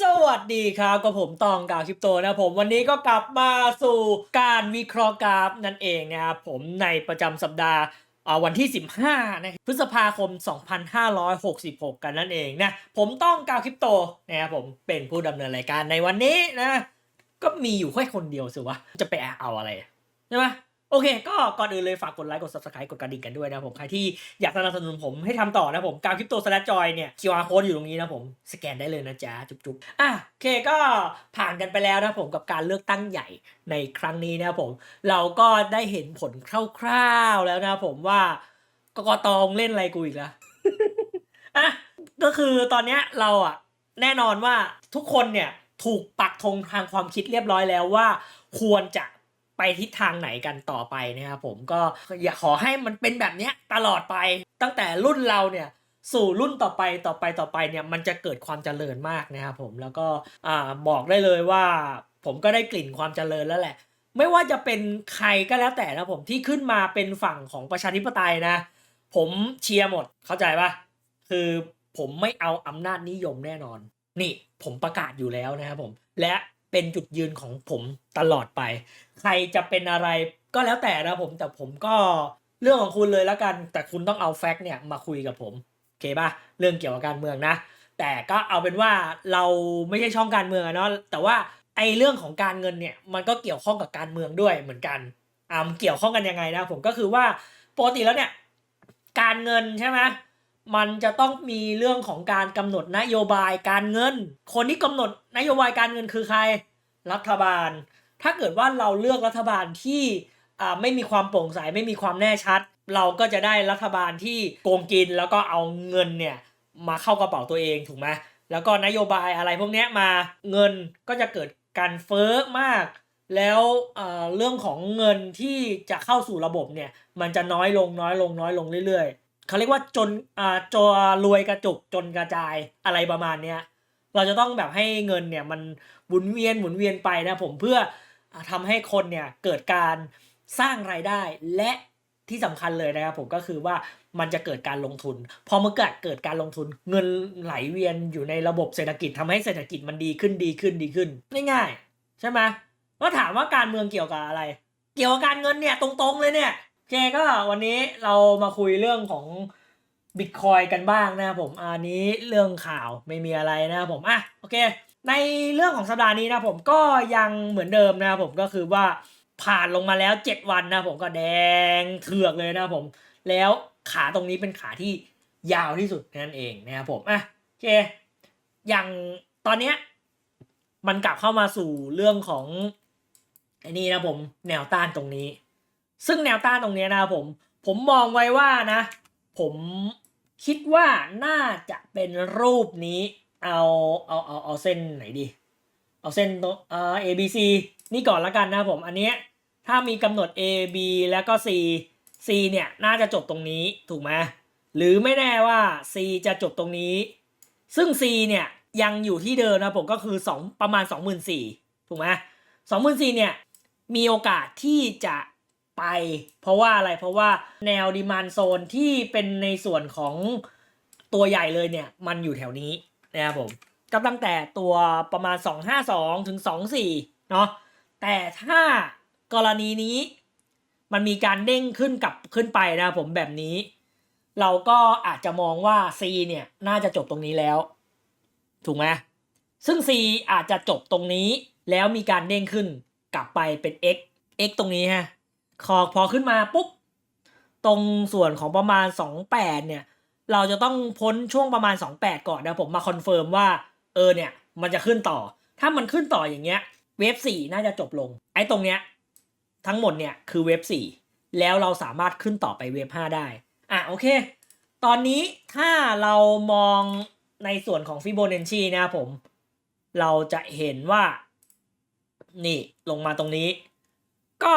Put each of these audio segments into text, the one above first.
สวัสดีครับกับผมตองกาวคริปโตนะผมวันนี้ก็กลับมาสู่การวิเคราะห์กราฟนั่นเองนะครับผมในประจำสัปดาห์วันที่ 15นะพฤษภาคม 2566 กันนั่นเองนะผมต้องกาวคริปโตนะครับผมเป็นผู้ดำเนินรายการในวันนี้นะ ก็มีอยู่แค่คนเดียวสิวะ จะไปเอาอะไรใช่ไหม โอเค ก็ก่อนอื่นเลยฝากกดไลค์ กด subscribe กดกระดิ่งกันด้วยนะผม ใครที่อยากสนับสนุนผมให้ทำต่อนะผม กาวคริปโตสแลจอยเนี่ย QR code อยู่ตรงนี้นะผม สแกนได้เลยนะจ๊ะ จุ๊บๆ อะ โอเค ก็ผ่านกันไปแล้วนะผมกับการเลือกตั้งใหญ่ในครั้งนี้นะผม เราก็ได้เห็นผลคร่าวๆแล้วนะผมว่ากกตองเล่นอะไรกูอีกแล้วอะก็คือตอนเนี้ยเราอะแน่นอนว่าทุกคนเนี่ยถูกปักธงทางความคิดเรียบร้อยแล้วว่า ควรจะ ไปทิศทางไหนกันต่อไปนะครับผมก็อยากขอให้มันเป็นแบบเนี้ยตลอดไปตั้งแต่รุ่นเราเนี่ยสู่รุ่นต่อไปต่อไปต่อไปเนี่ยมันจะเกิดความเจริญมากนะครับผมแล้วก็บอกได้เลยว่า ผมก็ได้กลิ่นความเจริญแล้วแหละ ไม่ว่าจะเป็นใครก็แล้วแต่นะผมที่ขึ้นมาเป็นฝั่งของประชาธิปไตยนะ ผมเชียร์หมดเข้าใจปะคือผมไม่เอาอำนาจนิยมแน่นอน นี่ผมประกาศอยู่แล้วนะครับผม และ เป็นจุดยืนของผมตลอดไป ใครจะเป็นอะไรก็แล้วแต่นะผมแต่ผมก็เรื่องของคุณเลยแล้วกัน แต่คุณต้องเอาแฟกต์เนี่ยมาคุยกับผมโอเคป่ะเรื่องเกี่ยวกับการเมืองนะ แต่ก็เอาเป็นว่าเราไม่ใช่ช่องการเมืองเนาะแต่ว่าไอ้เรื่องของการเงินเนี่ยมันก็เกี่ยวข้องกับการเมืองด้วยเหมือนกันอ่ามันเกี่ยวข้องกันยังไงนะผมก็คือว่าปกติแล้วเนี่ยการเงินใช่ไหม มันจะต้องมีเรื่องของการกำหนดนโยบายการเงิน คนที่กำหนดนโยบายการเงินคือใคร รัฐบาล ถ้าเกิดว่าเราเลือกรัฐบาลที่ไม่มีความโปร่งใสไม่มีความแน่ชัด เราก็จะได้รัฐบาลที่โกงกินแล้วก็เอาเงินเนี่ยมาเข้ากระเป๋าตัวเองถูกไหมแล้วก็นโยบายอะไรพวกนี้มาเงินก็จะเกิดการเฟ้อมาก แล้วเอ่อเรื่องของเงินที่จะเข้าสู่ระบบเนี่ยมันจะน้อยลงน้อยลงน้อยลงเรื่อยๆ เขาเรียกว่าจนอ่าจรวยกระจุกจนกระจายอะไรประมาณเนี้ยเราจะต้องแบบให้เงินเนี่ยมันหมุนเวียนหมุนเวียนไปนะผมเพื่อทำให้คนเนี่ยเกิดการสร้างรายได้และที่สำคัญเลยนะครับผมก็คือว่ามันจะเกิดการลงทุน พอเมื่อเกิดเกิดการลงทุน เงินไหลเวียนอยู่ในระบบเศรษฐกิจทำให้เศรษฐกิจมันดีขึ้นดีขึ้นดีขึ้นง่ายๆใช่ไหมแล้วถามว่าการเมืองเกี่ยวกับอะไร เกี่ยวกับการเงินเนี่ยตรงๆเลยเนี่ย เคก็วันนี้เรามาคุยเรื่องของบิตคอยกันบ้างนะครับผมอันนี้เรื่องข่าวไม่มีอะไรนะครับผมอะโอเค ในเรื่องของสัปดาห์นี้นะผมก็ยังเหมือนเดิมนะครับผมก็คือว่าผ่านลงมาแล้ว 7 วันนะผมก็แดงเถือกเลยนะผม แล้วขาตรงนี้เป็นขาที่ยาวที่สุดนั่นเองนะครับผมอะโอเคอย่างตอนเนี้ยมันกลับเข้ามาสู่เรื่องของไอ้นี่นะผมแนวต้านตรงนี้ ซึ่งแนวต้านตรงนี้นะผม ผมมองไว้ว่านะ ผมคิดว่าน่าจะเป็นรูปนี้ เอาเอาเอาเอาเส้นไหนดี เอาเส้นตรงเอ่อ A B C นี่ก่อนละกันนะผม อันเนี้ยถ้ามีกำหนด A B แล้วก็ C C เนี่ยน่าจะจบตรงนี้ถูกไหมหรือไม่แน่ว่า C จะจบตรงนี้ ซึ่ง C เนี่ยยังอยู่ที่เดิมนะผมก็คือ 2 ประมาณ 24,000ถูกไหม24,000เนี่ยมีโอกาสที่จะ ไป เพราะว่าอะไรเพราะว่าแนวดีมานโซนที่เป็นในส่วนของตัวใหญ่เลยเนี่ย มันอยู่แถวนี้นะครับผมก็ตั้งแต่ตัวประมาณ 252 ถึง 24 เนาะแต่ถ้ากรณีนี้มันมีการเด้งขึ้นกลับขึ้นไปนะครับผมแบบนี้ เราก็อาจจะมองว่า C เนี่ยน่าจะจบตรงนี้แล้ว ถูกไหมซึ่ง C อาจจะจบตรงนี้แล้วมีการเด้งขึ้นกลับไปเป็น X X ตรงนี้ฮะ คอพอขึ้นมาปุ๊บตรงส่วนของประมาณ 28 เนี่ย เราจะต้องพ้นช่วงประมาณ 28 ก่อนนะผมมาคอนเฟิร์มว่าเออเนี่ยมันจะขึ้นต่อ ถ้ามันขึ้นต่ออย่างเงี้ยเวฟ4น่าจะจบลง ไอ้ตรงเนี้ยทั้งหมดเนี่ยคือเวฟ4แล้วเราสามารถขึ้นต่อไปเวฟ5ได้ อะโอเค ตอนนี้ถ้าเรามองในส่วนของฟิโบนัชชีนะครับผม เราจะเห็นว่า นี่ลงมาตรงนี้ ก็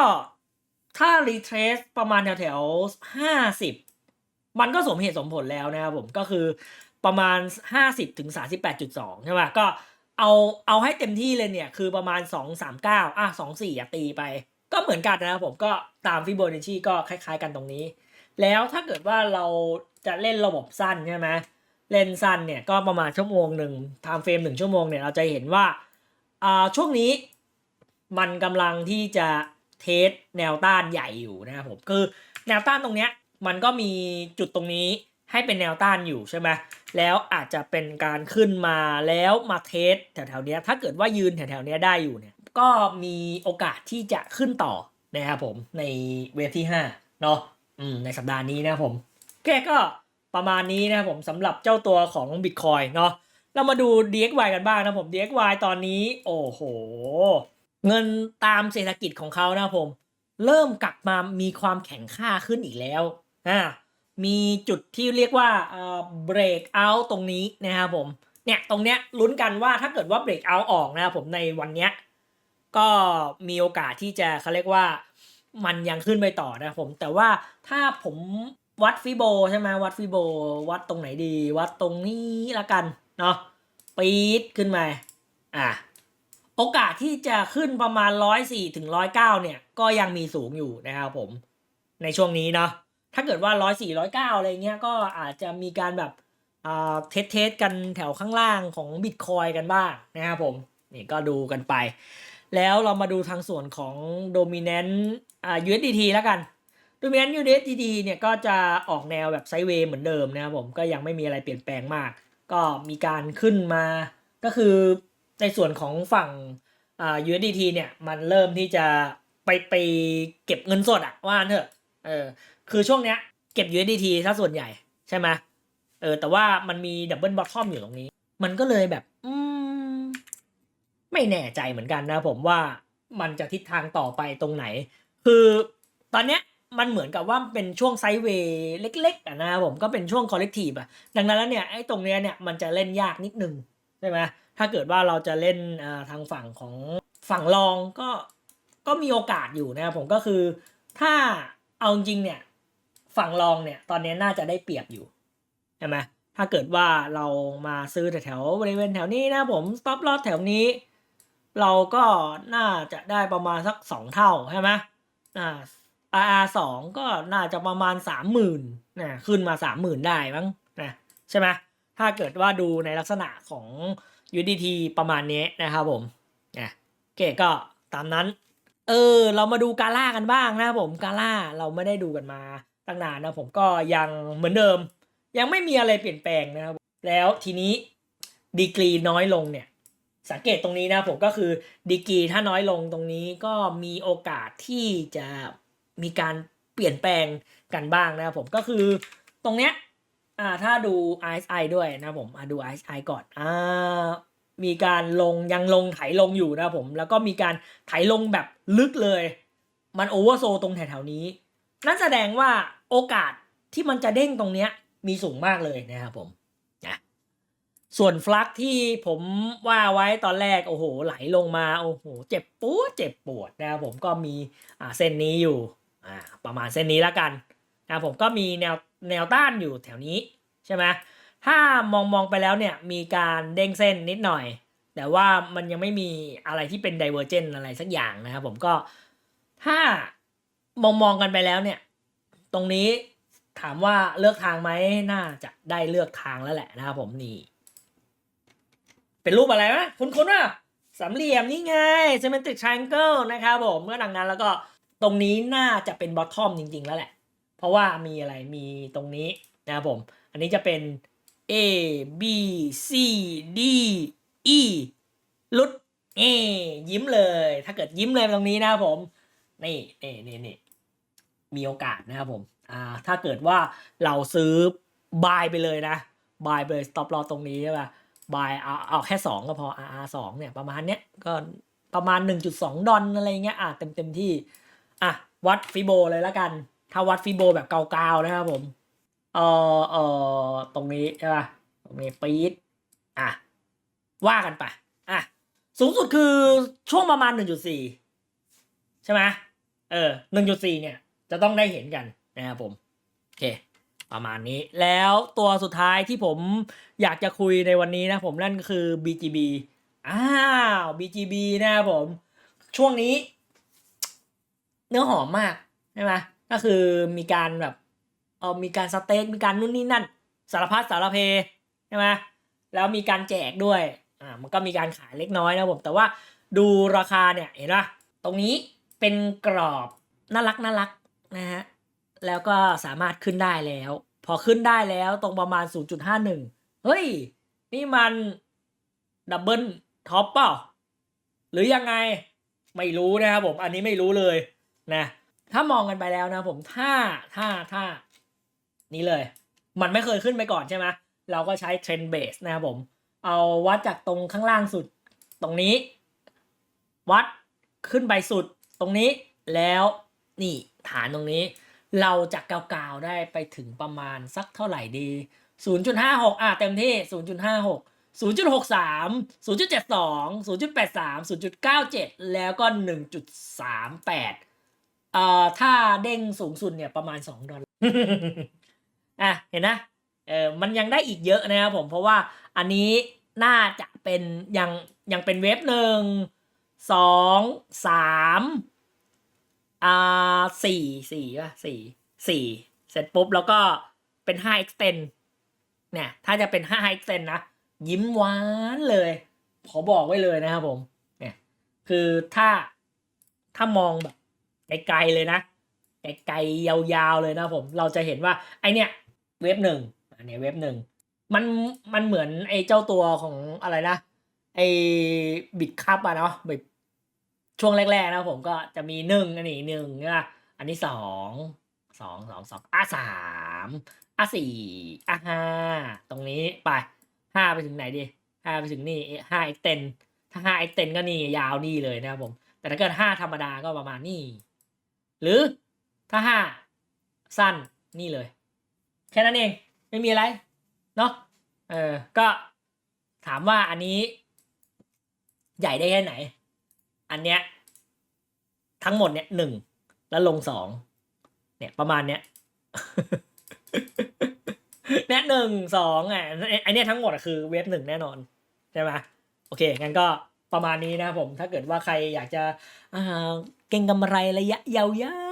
ถ้ารีเทรสประมาณแถวแถวห้าสิบมันก็สมเหตุสมผลแล้วนะครับผมก็คือประมาณห้าสิบถึงสาสิบแปดจุดสองใช่ไหมก็เอาเอาให้เต็มที่เลยเนี่ย คือประมาณสองสามเก้าอะสองสี่อะตีไป ก็เหมือนกันนะครับผมก็ตามฟิโบนัชชีก็คล้ายๆกันตรงนี้ แล้วถ้าเกิดว่าเราจะเล่นระบบสั้นใช่ไหมเล่นสั้นเนี่ยก็ประมาณชั่วโมงหนึ่งไทม์เฟรมหนึ่งชั่วโมงเนี่ยเราจะเห็นว่าอ่าช่วงนี้มันกำลังที่จะ เทสแนวต้านใหญ่อยู่นะครับผมคือแนวต้านตรงเนี้ยมันก็มีจุดตรงนี้ให้เป็นแนวต้านอยู่ใช่ไหมแล้วอาจจะเป็นการขึ้นมาแล้วมาเทสแถวๆเนี้ยถ้าเกิดว่ายืนแถวๆเนี้ยได้อยู่เนี่ยก็มีโอกาสที่จะขึ้นต่อนะครับผมในเวฟที่5เนาะอืมในสัปดาห์นี้นะครับผมแค่ก็ประมาณนี้นะครับผมสำหรับเจ้าตัวของ Bitcoin เนาะเรามาดู DXY กันบ้างนะผม DXY ตอนนี้ โอ้โห เงินตามเศรษฐกิจของเขานะผม เริ่มกลับมามีความแข็งค่าขึ้นอีกแล้วอ่ามีจุดที่เรียกว่าเอ่อ break out ตรงนี้นะครับผมเนี่ยตรงเนี้ยลุ้นกันว่าถ้าเกิดว่า break out ออกนะครับผมในวันเนี้ยก็มีโอกาสที่จะเขาเรียกว่ามันยังขึ้นไปต่อนะผม แต่ว่าถ้าผมวัดฟิโบใช่ไหมวัดฟิโบวัดตรงไหนดี วัดตรงนี้ละกันเนาะปี๊ดขึ้นมาอะ โอกาสที่จะขึ้นประมาณ 104ถึง109 เนี่ย ก็ยังมีสูงอยู่นะครับผม ในช่วงนี้เนาะถ้าเกิดว่า 104 109 อะไรเงี้ยก็อาจจะมีการแบบอ่าเทสเทสกันแถวข้างล่างของบิตคอยกันบ้างนะครับผม นี่ก็ดูกันไป แล้วเรามาดูทางส่วนของ dominant อ่า USDT แล้วกัน dominant USDT เนี่ยก็จะออกแนวแบบไซเวย์เหมือนเดิมนะครับผม ก็ยังไม่มีอะไรเปลี่ยนแปลงมาก ก็มีการขึ้นมาก็คือ ในส่วนของฝั่งอ่า USDT เนี่ยมันเริ่มที่จะไปไปเก็บเงินสดอะว่านเถอะเออคือช่วงเนี้ยเก็บ USDT ซะส่วนใหญ่ใช่ไหมเออแต่ว่ามันมีดับเบิลบอททอมอยู่ตรงนี้ มันก็เลยแบบ อืม ไม่แน่ใจเหมือนกันนะผมว่ามันจะทิศทางต่อไปตรงไหน คือตอนเนี้ยมันเหมือนกับว่าเป็นช่วงไซด์เวย์เล็กๆอะนะผมก็เป็นช่วงคอลเลกทีฟอะดังนั้นแล้วเนี่ยไอ้ตรงเนี้ยเนี่ยมันจะเล่นยากนิดนึงใช่ไหม ถ้าเกิดว่าเราจะเล่นทางฝั่งของฝั่งรองก็ก็มีโอกาสอยู่นะครับผมก็คือถ้าเอาจริงเนี่ยฝั่งรองเนี่ยตอนนี้น่าจะได้เปรียบอยู่ใช่ไหมถ้าเกิดว่าเรามาซื้อแถวบริเวณแถวนี้นะผม stop loss แถวนี้ เราก็น่าจะได้ประมาณสักสองเท่าใช่ไหมอ่า RR สองก็น่าจะประมาณสามหมื่นนะขึ้นมาสามหมื่นได้มั้งนะใช่ไหมถ้าเกิดว่าดูในลักษณะของ UDT ประมาณนี้นะครับผมนะโอเคก็ตามนั้น เออ เรามาดูกาล่ากันบ้างนะครับผมกาล่าเราไม่ได้ดูกันมาตั้งนานนะผมก็ยังเหมือนเดิม ยังไม่มีอะไรเปลี่ยนแปลงนะครับแล้วทีนี้ดีกรีน้อยลงเนี่ยสังเกตตรงนี้นะผมก็คือดีกรีถ้าน้อยลงตรงนี้ก็มีโอกาสที่จะมีการเปลี่ยนแปลงกันบ้างนะครับผมก็คือตรงเนี้ย อ่าถ้าดู RSI ด้วยนะผมอ่าดู RSI ก่อนอ่ามีการลงยังลงไถลงอยู่นะผม แล้วก็มีการไถลงแบบลึกเลย มันโอเวอร์โซตรงแถวๆนี้ นั่นแสดงว่าโอกาสที่มันจะเด้งตรงเนี้ยมีสูงมากเลยนะครับผมนะส่วนฟลักที่ผมว่าไว้ตอนแรกโอ้โหไหลลงมาโอ้โหเจ็บปวดเจ็บปวดนะครับผมก็มีอ่าเส้นนี้อยู่อ่าประมาณเส้นนี้แล้วกันนะผมก็มีแนว แนวต้านอยู่แถวนี้ใช่ไหมถ้ามองมองไปแล้วเนี่ยมีการเด้งเส้นนิดหน่อย แต่ว่ามันยังไม่มีอะไรที่เป็น divergent อะไรสักอย่างนะครับผมก็ถ้ามองมองกันไปแล้วเนี่ย ตรงนี้ถามว่าเลือกทางไหมน่าจะได้เลือกทางแล้วแหละนะครับผมนี่ เป็นรูปอะไรวะคุณคุณว่าสามเหลี่ยมนี่ไง symmetric triangle นะครับผมเมื่อดังนั้นแล้วก็ตรงนี้น่าจะเป็น bottom จริง ๆ แล้วแหละ เพราะว่ามีอะไรมีตรงนี้นะครับผม อันนี้จะเป็น A B C D E ลุดเอยิ้มเลย ถ้าเกิดยิ้มเลยตรงนี้นะครับผม นี่นี่นี่นี่มีโอกาสนะครับผม อ่า ถ้าเกิดว่าเราซื้อบายไปเลยนะ บายไปเลย stop loss ตรงนี้ใช่ป่ะบายเอาเอาแค่ 2 ก็พอ RR 2เนี่ย ประมาณเนี้ย ก็ประมาณ 1.2 ดอลอะไรเงี้ย อะเต็มเต็มที่ อะ วัดฟิโบเลยแล้วกัน ถ้าวัดฟิโบแบบเกาๆนะครับผมเออเออตรงนี้ใช่ป่ะตรงนี้ปี๊ดอะว่ากันไปอะสูงสุดคือช่วงประมาณ 1.4 ใช่ไหมเออ 1.4 เนี่ย จะต้องได้เห็นกันนะครับผม โอเค ประมาณนี้ แล้วตัวสุดท้ายที่ผมอยากจะคุยในวันนี้นะผมนั่นก็คือ BGB อ้าว BGB นะครับผม ช่วงนี้ เนื้อหอมมาก ใช่ไหม ก็คือมีการแบบเออมีการสเต็กมีการนู่นนี่นั่น สารพัดสารเพใช่ไหมแล้วมีการแจกด้วยอ่ามันก็มีการขายเล็กน้อยนะผมแต่ว่าดูราคาเนี่ยเห็นปะตรงนี้เป็นกรอบน่ารักน่ารักนะฮะแล้วก็สามารถขึ้นได้แล้ว พอขึ้นได้แล้วตรงประมาณ 0.51 เฮ้ย นี่มันดับเบิลท็อปเปล่า หรือยังไงไม่รู้นะครับผม อันนี้ไม่รู้เลยนะ ถ้ามองกันไปแล้วนะผมถ้าถ้าถ้านี่เลย มันไม่เคยขึ้นไปก่อนใช่ไหมเราก็ใช้เทรนเบสนะครับผม เอาวัดจากตรงข้างล่างสุดตรงนี้ วัดขึ้นไปสุดตรงนี้แล้วนี่ฐานตรงนี้ เราจะกาวๆได้ไปถึงประมาณสักเท่าไหร่ดี 0.56 อะเต็มที่ 0.56 0.63 0.72 0.83 0.97 แล้วก็ 1.38 เอ่อถ้าเด้งสูงสุดเนี่ยประมาณ 2 ดอลลาร์อะเห็นนะเออมันยังได้อีกเยอะนะครับผมเพราะว่าอันนี้น่าจะเป็นยังยังเป็นเว็บหนึ่งสองสามอ่าสี่สี่ป่ะสี่สี่เสร็จปุ๊บแล้วก็เป็นห้า extend เนี่ยถ้าจะเป็นห้า extend นะ ยิ้มหวานเลยขอบอกไว้เลยนะครับผมเนี่ยคือถ้าถ้ามองแบบ ไกลๆเลยนะไกลๆยาวๆเลยนะผมเราจะเห็นว่าไอเนี่ยเว็บหนึ่งอันนี้เว็บหนึ่งมันมันเหมือนไอเจ้าตัวของอะไรนะไอบิดคัพอะเนาะแบบช่วงแรกๆนะผมก็จะมีหนึ่งอันนี้หนึ่งใช่ปะอันนี้สองสองสองสองอะสามอะสี่อะห้าตรงนี้ไปห้าไปถึงไหนดีห้าไปถึงนี่ห้าเอ็กเตนถ้าห้าเอ็กเตนก็นี่ยาวนี่เลยนะครับผม แต่ถ้าเกิดห้าธรรมดาก็ประมาณนี่ หรือถ้าห้าสั้นนี่เลย แค่นั้นเองไม่มีอะไร เนาะเออก็ถามว่าอันนี้ ใหญ่ได้แค่ไหน อันเนี้ยทั้งหมดเนี่ยหนึ่งแล้วลงสองเนี่ยประมาณเนี้ยเนี่ยหนึ่งสองอะไอเนี้ยทั้งหมดคือเว็บหนึ่งแน่นอนใช่ไหมโอเคงั้นก็ประมาณนี้นะผมถ้าเกิดว่าใครอยากจะอ่า เก่งกำไรระยะยา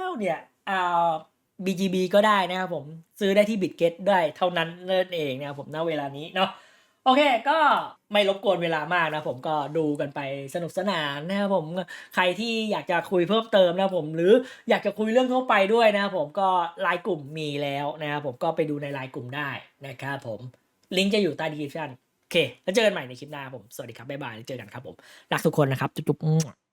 วๆ เนี่ยอ่า BGB ก็ได้นะครับผม ซื้อได้ที่บิตเกตได้เท่านั้นนั่นเองนะครับผมณเวลานี้เนาะโอเคก็ไม่รบกวนเวลามากนะผมก็ดูกันไปสนุกสนานนะครับผมใครที่อยากจะคุยเพิ่มเติมนะผมหรืออยากจะคุยเรื่องทั่วไปด้วยนะครับผมก็ไลน์กลุ่มมีแล้วนะครับผมก็ไปดูในไลน์กลุ่มได้นะครับผมลิงก์จะอยู่ใต้ดีคริปชั่นโอเค แล้วเจอกันใหม่ในคลิปหน้าผม สวัสดีครับ บ๊ายบายแล้วเจอกันครับผม รักทุกคนนะครับ จุ๊บๆ